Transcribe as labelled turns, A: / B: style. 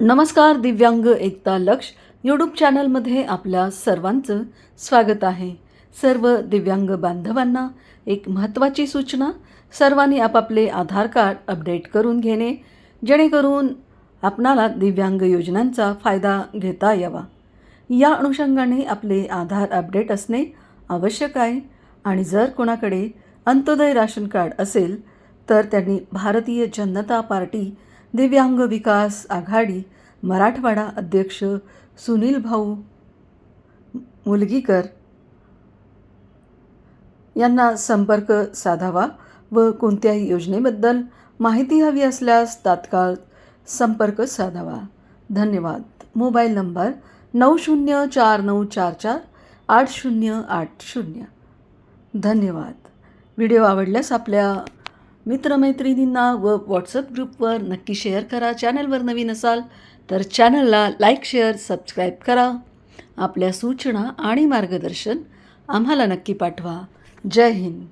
A: नमस्कार दिव्यांग एकता लक्ष. यूट्यूब चॅनलमध्ये आपल्या सर्वांचं स्वागत आहे. सर्व दिव्यांग बांधवांना एक महत्त्वाची सूचना. सर्वांनी आपापले आधार कार्ड अपडेट करून घेणे जेणेकरून आपणाला दिव्यांग योजनांचा फायदा घेता यावा. या अनुषंगाने आपले आधार अपडेट असणे आवश्यक आहे. आणि जर कोणाकडे अंत्योदय राशन कार्ड असेल तर त्यांनी भारतीय जनता पार्टी दिव्यांग विकास आघाडी मराठवाडा अध्यक्ष सुनील भाऊ मुलगीकर यांना संपर्क साधावा व कोणत्याही योजनेबद्दल माहिती हवी असल्यास तात्काळ संपर्क साधावा. धन्यवाद. मोबाईल नंबर नऊ शून्य चार नऊ चार चार आठ शून्य आठ शून्य. धन्यवाद. व्हिडिओ आवडल्यास आपल्या मित्रमैत्रिणींना व व्हॉट्सअप ग्रुपवर नक्की शेअर करा. चॅनलवर नवीन असाल तर चॅनलला लाईक शेअर सबस्क्राईब करा. आपल्या सूचना आणि मार्गदर्शन आम्हाला नक्की पाठवा. जय हिंद.